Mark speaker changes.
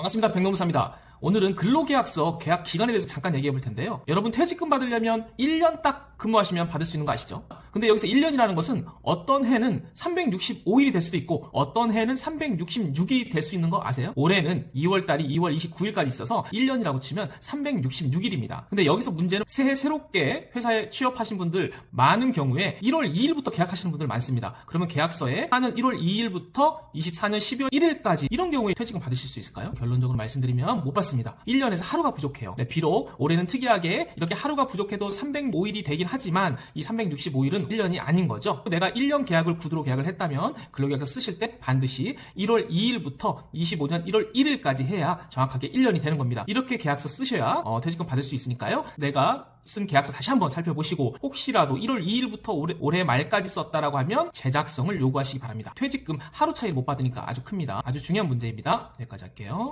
Speaker 1: 반갑습니다. 백노무사입니다. 오늘은 근로계약서 계약 기간에 대해서 잠깐 얘기해 볼 텐데요. 여러분 퇴직금 받으려면 1년 딱 근무하시면 받을 수 있는 거 아시죠? 근데 여기서 1년이라는 것은 어떤 해는 365일이 될 수도 있고 어떤 해는 366일이 될 수 있는 거 아세요? 올해는 2월달이 2월 29일까지 있어서 1년이라고 치면 366일입니다. 근데 여기서 문제는 새해 새롭게 회사에 취업하신 분들 많은 경우에 1월 2일부터 계약하시는 분들 많습니다. 그러면 계약서에 하는 1월 2일부터 24년 12월 1일까지 이런 경우에 퇴직금 받으실 수 있을까요? 결론적으로 말씀드리면 못 받습니다. 1년에서 하루가 부족해요. 네, 비록 올해는 특이하게 이렇게 하루가 부족해도 305일이 되긴 하지만 이 365일은 1년이 아닌 거죠. 내가 1년 계약을 구두로 계약을 했다면 근로계약서 쓰실 때 반드시 1월 2일부터 25년 1월 1일까지 해야 정확하게 1년이 되는 겁니다. 이렇게 계약서 쓰셔야 어, 퇴직금 받을 수 있으니까요. 내가 쓴 계약서 다시 한번 살펴보시고 혹시라도 1월 2일부터 올해, 올해 말까지 썼다라고 하면 제작성을 요구하시기 바랍니다. 퇴직금 하루 차이 못 받으니까 아주 큽니다. 아주 중요한 문제입니다. 여기까지 할게요.